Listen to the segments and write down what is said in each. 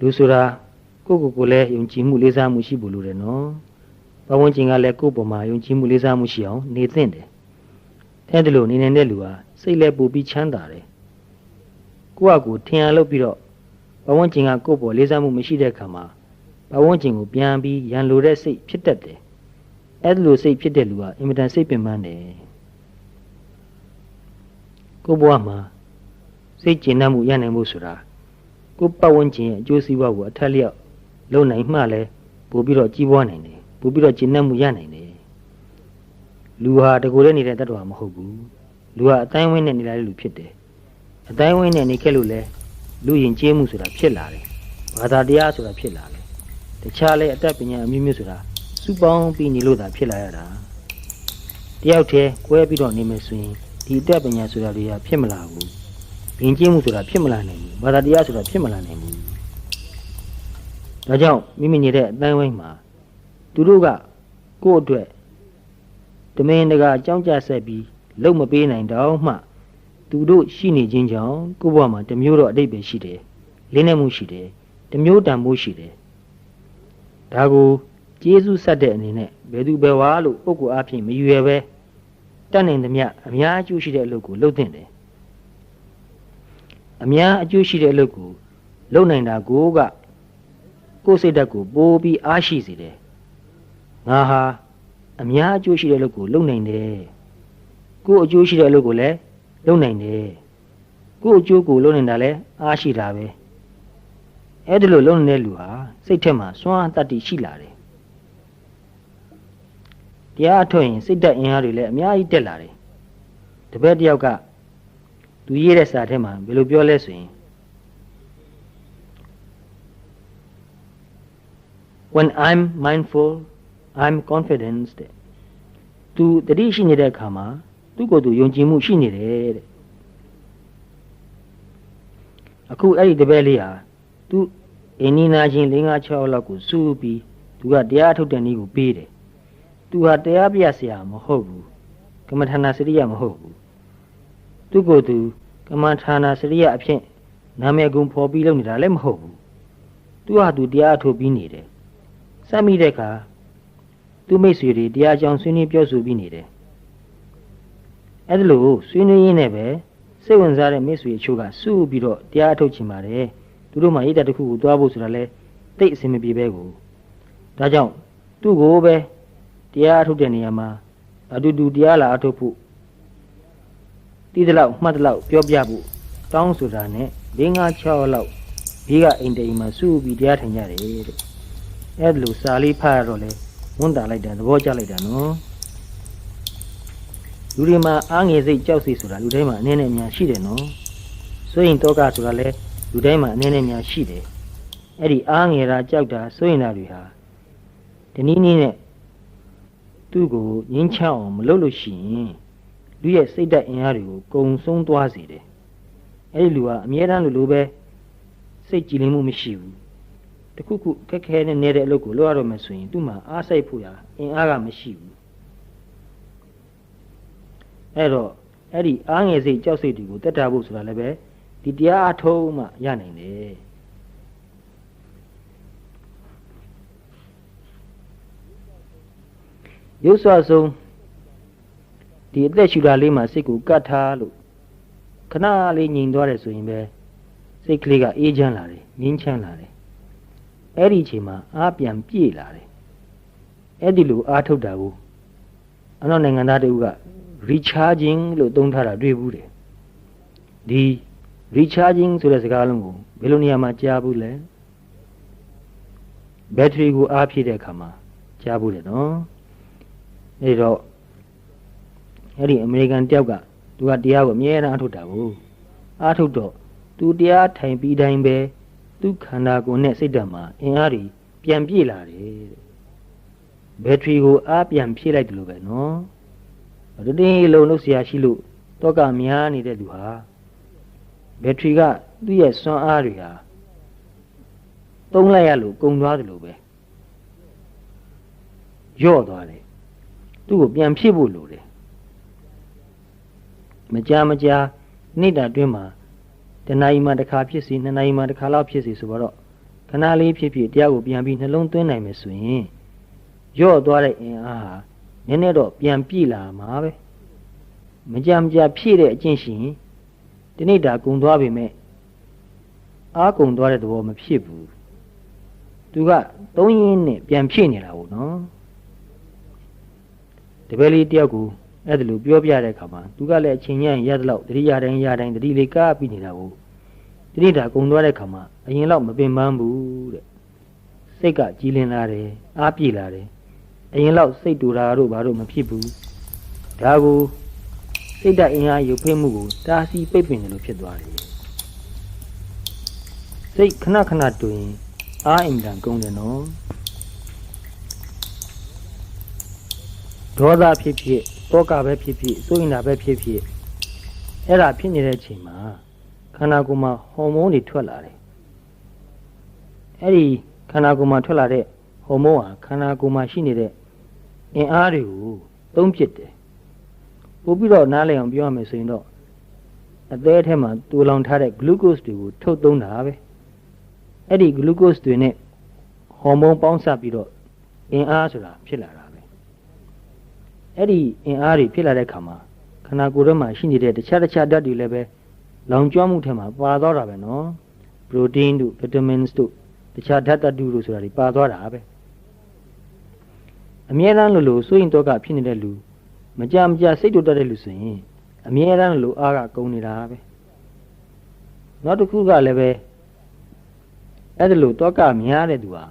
လူဆိုတာကိုယ့်ကိုယ်ကိုယ်လည်းယုံကြည်မှုလေးစားမှုရှိဖို့လိုတယ်နော်ပတ်ဝန်းကျင်ကလည်းကိုယ့်ပေါ်မှာယုံကြည်မှုလေးစားမှုရှိအောင်နေသင့်တယ်အဲဒီလိုနေနေတဲ့လူဟာစိတ်လည်းပူပြီးချမ်းသာတယ်ကိုယ့်အကူထင်ရလို့ပြီးတော့ပတ်ဝန်းကျင်ကကိုယ့်ပေါ်လေးစားမှုမရှိတဲ့အခါမှာပတ်ဝန်းကျင်ကိုပြန်ပြီးရန်လိုတဲ့စိတ်ဖြစ်တတ်တယ်အဲဒီလိုစိတ်ဖြစ်တဲ့လူဟာအင်မတန်စိတ်ပင်ပန်းတယ်ကိုယ့်ဘဝမှာစိတ်ကျဉ်တတ်မှုရနိုင်မှုဆိုတာ ကိုယ်ပတ်ဝန်းကျင်ရဲ့အကျိုးစီးပွားကိုအထက်လျောက်လုံနိုင်မှလည်းပို့ပြီးတော့ကြီးပွားနိုင်တယ်ပို့ပြီးတော့ကျဉ်တတ်မှုရနိုင်တယ်လူဟာတကူတည်းနေတဲ့တ attva မဟုတ်ဘူးလူဟာအတိုင်းဝင်းနဲ့နေလာတဲ့လူဖြစ်တယ်အတိုင်းဝင်းနဲ့နေခဲ့လို့လဲလူရင်ကျေးမှုဆိုတာဖြစ်လာတယ်ဘာသာတရားဆိုတာဖြစ်လာတယ်တခြားလဲအတတ်ပညာအမျိုးမျိုးဆိုတာစုပေါင်းပြီးနေလို့သာဖြစ်လာရတာတယောက်တည်းကွဲပြီးတော့နေမယ်ဆိုရင်ဒီအတတ်ပညာဆိုတာတွေကဖြစ်မလာဘူးဘင်ကျင်းမှုဆိုတာဖြစ်မလာနိုင်ဘူး ဘာသာတရားဆိုတာဖြစ်မလာနိုင်ဘူးဒါကြောင့်မိမိနေတဲ့အတိုင်းဝိုင်းမှာသူတို့ကကိုယ့်အတွက်တမင်တကာအကြောင်းကြဆက်ပြီးလုံမပေးနိုင်တော့မှသူတို့ရှိနေခြင်းကြောင့်ကိုယ့်ဘဝမှာတစ်မျိုးတော့အတိတ်ပဲရှိတယ်လင်းနေမှုရှိတယ်တစ်မျိုးတန်မှုရှိတယ်ဒါကိုကျေးဇူးဆက်တဲ့အနေနဲ့ဘယ်သူဘယ်ဝါလို့ပုဂ္ဂိုလ်အဖြစ်မရွယ်ပဲတတ်နိုင်သမျှအများအကျိုးရှိတဲ့အလုပ်ကိုလုပ်သင့်တယ် အများအကျိုးရှိတဲ့အလုပ်ကိုလုပ်နိုင်တာကိုကကိုယ်စိတ်ဓာတ်ကိုပိုးပြီးအားရှိစေတယ်ငါဟာအများအကျိုးရှိတဲ့အလုပ်ကိုလုပ်နိုင်တယ်ကိုယ်အကျိုးရှိတဲ့အလုပ်ကိုလည်းလုပ်နိုင်တယ်ကိုယ်အကျိုးကိုလုပ်နိုင်တာလည်းအားရှိတာပဲအဲ့ဒီလိုလုပ်နေတဲ့လူဟာစိတ်ထဲမှာစွမ်းအားတတ္တိရှိလာတယ်တရားအထုတ်ရင်စိတ်ဓာတ်အင်အားတွေလည်းအများကြီးတက်လာတယ်တပည့်တယောက်က သူရေးတဲ့စာထဲမှာဘယ်လိုပြောလဲဆိုရင် when i'm mindful i'm confident တဲ့သူတတိရှိနေတဲ့အခါမှာသူ့ကိုယ်သူယုံကြည်မှုရှိနေတယ်တဲ့အခုအဲ့ဒီတပည့်လေးဟာသူအင်းနီနာချင်း၄၅6လောက်ကိုစုပြီးသူကတရားထုတ်တဲ့နည်းကိုပေးတယ်သူဟာတရားပြဆရာမဟုတ်ဘူးကမ္မထာနာစရိယမဟုတ်ဘူး သူကိုယ်သူကမ္မထာနာစရိယအဖြစ်နာမည်ကုံဖော်ပြီးလုပ်နေတာလည်းမဟုတ်ဘူးသူဟာသူတရားထုတ်ပြီးနေတယ်စမ်းမိတဲ့အခါသူမိတ်ဆွေတွေတရားကြောင်ဆွေးနွေးပြောဆိုပြီးနေတယ်အဲ့ဒါလို့ဆွေးနွေးရင်းနဲ့ပဲစိတ်ဝင်စားတဲ့မိတ်ဆွေအချို့ကစုပြီးတော့တရားထုတ်ချင်ပါတယ်သူတို့မှဣဒ္ဓတစ်ခုကိုသွားဖို့ဆိုတာလဲတိတ်အဆင်မပြေပဲကိုဒါကြောင့်သူ့ကိုပဲတရားထုတ်တဲ့နေရာမှာအတူတူတရားလာအထုတ်ဖို့ တီးတလောက်မှတ်တလောက်ပြောပြဖို့တောင်းဆိုတာနဲ့၄၅6လောက်ဘေးကအိမ်တိမ်မှာစုပြီးတရားထိုင်ကြတယ်တဲ့အဲ့ဒါလို့စာလေးဖတ်ရတော့လေဝန်တာလိုက်တာသဘောကျလိုက်တာနော်လူတွေမှာအားငယ်စိတ်ကြောက်စိတ်ဆိုတာလူတိုင်းမှာအနည်းနဲ့များရှိတယ်နော်ဆိုရင်တော့ကဆိုတာလဲလူတိုင်းမှာအနည်းနဲ့များရှိတယ်အဲ့ဒီအားငယ်တာကြောက်တာဆိုရင်တာတွေဟာဒီနည်းနည်းနဲ့သူ့ကိုငင်းချအောင်မလုပ်လို့ရှိရင် လူရဲ့စိတ်ဓာတ်အင်အားတွေကိုကုံဆုံးသွားစေတယ်အဲ့ဒီလူဟာအမြဲတမ်းလူလိုပဲစိတ်ကြည်လင်မှုမရှိဘူးတခုခုခက်ခဲနဲ့နေတဲ့အလုပ်ကိုလုပ်ရတော့မယ်ဆိုရင်သူ့မှာအားစိတ်ဖို့ရအင်အားကမရှိဘူးအဲ့တော့အဲ့ဒီအားငယ်စိတ်ကြောက်စိတ်တွေကိုတက်တာဖို့ဆိုတာလည်းပဲဒီတရားအထုံးမှရနိုင်တယ်ရုပ်စွာဆုံး ဒီအသက်ရှူတာလေးမှာစိတ်ကိုကတ်ထားလို့ခဏလေးငြိမ်သွားတယ်ဆိုရင်ပဲစိတ်ကလေးကအေးချမ်းလာတယ်ငြင်းချမ်းလာတယ်အဲ့ဒီအချိန်မှာအားပြန်ပြည့်လာတယ်အဲ့ဒီလိုအားထုတ်တာကိုအနောက်နိုင်ငံသားတူက recharging လို့သုံးထားတာတွေ့ဘူးတယ်ဒီ recharging ဆိုတဲ့စကားလုံးကိုဘယ်လိုနေရာမှာကြားဘူးလဲဘက်ထရီကိုအားဖြည့်တဲ့အခါမှာကြားဘူးတယ်နော်အဲ့တော့ အဲ့ဒီအမေရိကန်တယောက်ကသူကတရားကိုအမြဲတမ်းအားထုတ်တာကိုအားထုတ်တော့သူတရားထိုင်ပြီးတိုင်းပဲသူခန္ဓာကိုယ်နဲ့စိတ်ဓာတ်မှာအင်အားတွေပြန်ပြည့်လာတယ်ဘက်ထရီကိုအားပြန်ဖြည့်လိုက်တယ်လို့ပဲနော်တတင်းလုံးလို့ဆရာရှိလို့တော့ကများနေတဲ့သူဟာဘက်ထရီကသူ့ရဲ့စွမ်းအားတွေဟာသုံးလိုက်ရလို့ကုန်သွားတယ်လို့ပဲယော့သွားတယ်သူ့ကိုပြန်ဖြည့်ဖို့လိုတယ် မကြာမကြာနေ့တာတွင်းမှာတဏှာကြီးမှာတစ်ခါဖြစ်စီနှစ်နာရီမှာတစ်ခါလောက်ဖြစ်စီဆိုတော့ခဏလေးဖြစ်ဖြစ်တရားကိုပြန်ပြီးနှလုံးသွင်းနိုင်မယ်ဆိုရင်ရော့သွားတဲ့အင်အားဟာနည်းနည်းတော့ပြန်ပြည့်လာမှာပဲမကြမကြဖြည့်တဲ့အကျင့်ရှိရင်ဒီနေ့ဒါကုံသွားပြီမဲ့အားကုံသွားတဲ့သဘောမဖြစ်ဘူးသူကသုံးရင်းနဲ့ပြန်ဖြည့်နေတာပေါ့နော်တပည့်လေးတယောက်ကို အဲ့ဒါလိုပြောပြတဲ့အခါမှာသူကလည်းအချိန်ညံ့ရတဲ့လောက်တတိယတိုင်းရတိုင်းတတိလေးကားပြီးနေတာကိုဒီနေ့ဒါကုံသွားတဲ့အခါမှာအရင်လောက်မပင်ပန်းဘူးတဲ့စိတ်ကကြည်လင်လာတယ်အားပြေလာတယ်အရင်လောက်စိတ်တူတာတို့ဘာတို့မဖြစ်ဘူးဒါကိုစိတ်ဓာတ်အင်အားရုပ်ဖိမှုကိုတာစီပိတ်ပင်တယ်လို့ဖြစ်သွားတယ်စိတ်ခဏခဏတူရင်အားအင်တန်ကုန်တယ်နော် ဒေါသဖြစ်ဖြစ်တောကပဲဖြစ်ဖြစ်စိုးရင်တာပဲဖြစ်ဖြစ်အဲ့ဒါဖြစ်နေတဲ့အချိန်မှာခန္ဓာကိုယ်မှာဟော်မုန်းတွေထွက်လာတယ်အဲ့ဒီခန္ဓာကိုယ်မှာထွက်လာတဲ့ဟော်မုန်းဟာခန္ဓာကိုယ်မှာရှိနေတဲ့အင်အားတွေကိုသုံးဖြစ်တယ်ပို့ပြီးတော့နားလည်အောင်ပြောရမယ်ဆိုရင်တော့အသေးထဲမှာတူလောင်ထားတဲ့ glucose တွေကိုထုတ်သုံးတာပဲအဲ့ဒီ glucose တွေနဲ့ဟော်မုန်းပေါင်းစပ်ပြီးတော့အင်အားဆိုတာဖြစ်လာတာပဲ အဲ့ဒီအင်အားတွေဖြစ်လာတဲ့ခါမှာခန္ဓာကိုယ်ထဲမှာရှိနေတဲ့တခြားတခြားဓာတ်တွေလည်းပဲလောင်ကျွမ်းမှုထဲမှာပါသွားတာပဲနော် protein တို့ vitamins တို့တခြားဓာတ်တတုတို့ဆိုတာတွေပါသွားတာပဲအမြဲတမ်းလို့လို့စိုးရင်တော့ကဖြစ်နေတဲ့လူမကြမကြစိတ်တူတတ်တဲ့လူဆိုရင်အမြဲတမ်းလို့အားကကုန်နေတာပဲနောက်တစ်ခုကလည်းပဲအဲ့ဒါလို့တော့ကများတဲ့သူဟာ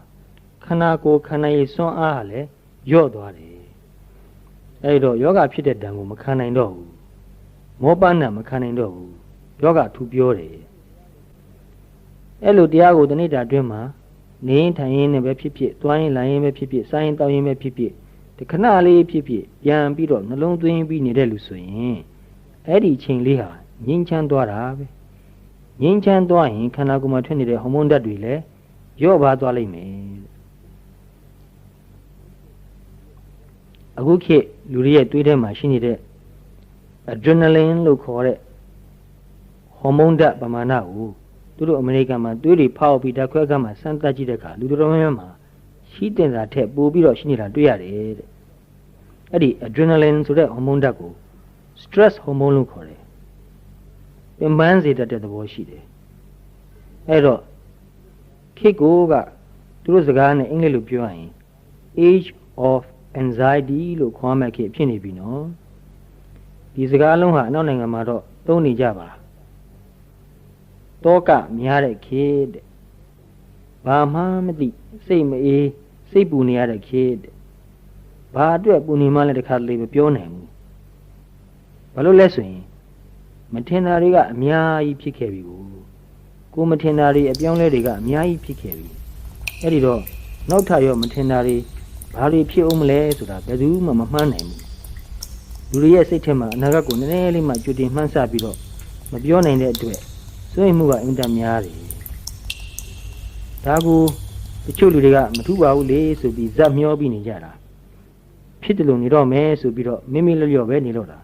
ခန္ဓာကိုယ်ခန္ဓာရည်စွမ်းအားဟာလည်းယော့သွားတယ် အဲ့တော့ယောဂဖြစ်တဲ့ဓာတ်ကိုမခံနိုင်တော့ဘူးမောပန်းနဲ့မခံနိုင်တော့ဘူးယောဂထူပြောတယ်အဲ့လိုတရားကိုတဏိတာအတွင်းမှာနေထိုင်ရင်းနဲ့ပဲဖြစ်ဖြစ်သွားရင်လာရင်ပဲဖြစ်ဖြစ်စားရင်တောက်ရင်ပဲဖြစ်ဖြစ်ဒီခဏလေးဖြစ်ဖြစ်ပြန်ပြီးတော့နှလုံးသွင်းပြီးနေတဲ့လူဆိုရင်အဲ့ဒီချိန်လေးဟာငြိမ်းချမ်းသွားတာပဲငြိမ်းချမ်းသွားရင်ခန္ဓာကိုယ်မှာထွက်နေတဲ့ဟော်မုန်းဓာတ်တွေလည်းရော့ပါသွားလိမ့်မယ် အခုခေတ်လူတွေရဲ့သွေးထဲမှာရှိနေတဲ့ adrenaline လို့ခေါ်တဲ့ဟော်မုန်းဓာတ်ပမာဏကိုသူတို့အမေရိကန်မှာသွေးတွေဖောက်ပြီးဓာတ်ခွဲခန်းမှာစမ်းသပ်ကြည့်တဲ့အခါလူတော်များများမှာရှိတင်တာထက်ပိုပြီးတော့ရှိနေတာတွေ့ရတယ်တဲ့အဲ့ဒီ adrenaline ဆိုတဲ့ဟော်မုန်းဓာတ်ကို stress hormone လို့ခေါ်တယ်ပင်ပန်းစေတတ်တဲ့သဘောရှိတယ်အဲ့တော့ခေတ်ကိုကသူတို့စကားနဲ့အင်္ဂလိပ်လိုပြောရရင် age of anxiety လို့ခေါ်မှခေတ်ဖြစ်နေပြီနော်ဒီစကားလုံးဟာအနောက်နိုင်ငံမှာတော့သုံးနေကြပါတောကများတဲ့ခေတ်တဲ့ဘာမှမသိစိတ်မအေးစိတ်ပူနေရတဲ့ခေတ်တဲ့ဘာအတွက်ပူနေမှလည်းတခါတလေမပြောနိုင်ဘူးဘာလို့လဲဆိုရင်မထင်တာတွေကအများကြီးဖြစ်ခဲ့ပြီကိုကိုမထင်တာတွေအပြောင်းလဲတွေကအများကြီးဖြစ်ခဲ့ပြီအဲ့ဒီတော့နောက်ထပ်ရောမထင်တာတွေ ဘာတွေဖြစ်အောင်မလဲဆိုတာဘယ်သူမှမမှန်းနိုင်ဘူးလူတွေရဲ့စိတ်ထဲမှာအနာဂတ်ကိုနည်းနည်းလေးမှကြိုတင်မှန်းဆပြီးတော့မပြောနိုင်တဲ့အတွက်စိုးရိမ်မှုကအင်တာများတယ်ဒါကိုတချို့လူတွေကမထူပါဘူးလေဆိုပြီးဇက်မျောပြီးနေကြတာဖြစ်တယ်လို့နေတော့မယ်ဆိုပြီးတော့မိမိလျော့ပဲနေတော့တာ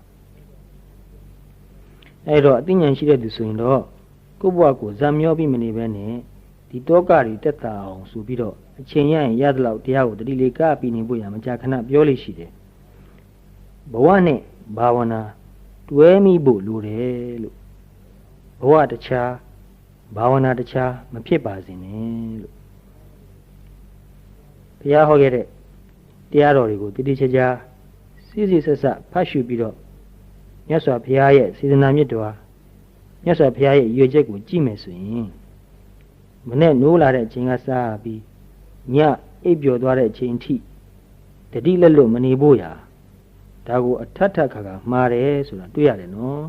အဲ့တော့အသိဉာဏ်ရှိတဲ့သူဆိုရင်တော့ကိုယ့်ဘဝကိုဇက်မျောပြီးမနေဘဲနဲ့ဒီတောကတွေတက်တာအောင်ဆိုပြီးတော့ အချိန်ရရင်ရသလောက်တရားကိုတတိလေးကပြီးနေဖို့ရမကြခဏပြောလို့ရှိတယ်ဘဝနဲ့ဘာဝနာတွဲမိဖို့လိုတယ်လို့ဘဝတခြားဘာဝနာတခြားမဖြစ်ပါစေနဲ့လို့ဘုရားဟောခဲ့တဲ့တရားတော်တွေကိုတတိချာချာစိစိဆက်ဆက်ဖတ်ရှုပြီးတော့မြတ်စွာဘုရားရဲ့စေတနာမြတ်တော်မြတ်စွာဘုရားရဲ့ရွေချက်ကိုကြည့်မယ်ဆိုရင်မနဲ့နိုးလာတဲ့အချိန်ကစားပြီး ညအိပ်ပျော်သွားတဲ့အချိန်ထိတတိလက်လွတ်မနေဖို့ရာဒါကိုအထက်ထက်ခါခါမှားတယ်ဆိုတာတွေ့ရတယ်နော်